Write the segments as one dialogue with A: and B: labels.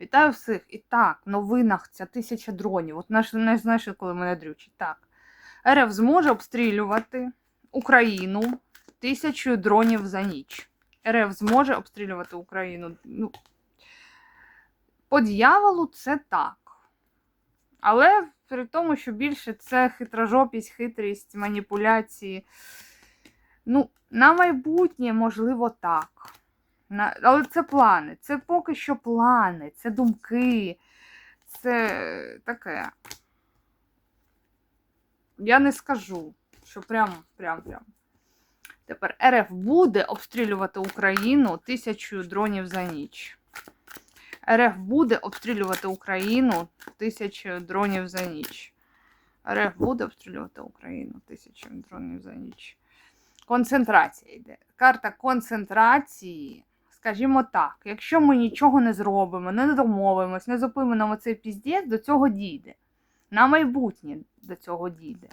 A: Вітаю всіх. І так, в новинах ця тисяча дронів. От наш не знаєш, коли мене дрючить. Так. РФ зможе обстрілювати Україну тисячою дронів за ніч. РФ зможе обстрілювати Україну. Ну, по дьяволу це так. Але при тому, що більше це хитрожопість, хитрість, маніпуляції. Ну, на майбутнє, можливо, так. Але це плани. Це поки що плани, це думки, це таке. Я не скажу, що прям, прям, прям. Тепер РФ буде обстрілювати Україну тисячою дронів за ніч. РФ буде обстрілювати Україну тисячою дронів за ніч. РФ буде обстрілювати Україну тисячою дронів за ніч. Концентрація йде. Карта концентрації. Скажімо так, якщо ми нічого не зробимо, не домовимось, не зупинимо цей піздець, до цього дійде. На майбутнє до цього дійде.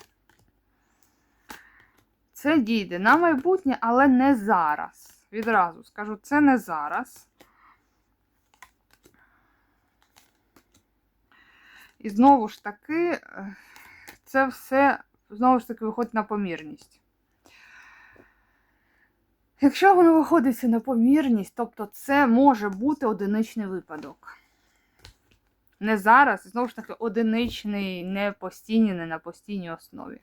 A: Це дійде на майбутнє, але не зараз. Відразу скажу, це не зараз. І знову ж таки, е, це все знову ж таки виходить на помірність. Якщо воно виходить на помірність, тобто це може бути одиничний випадок. Не зараз, знову ж таки, одиничний, не постійний, не на постійній основі.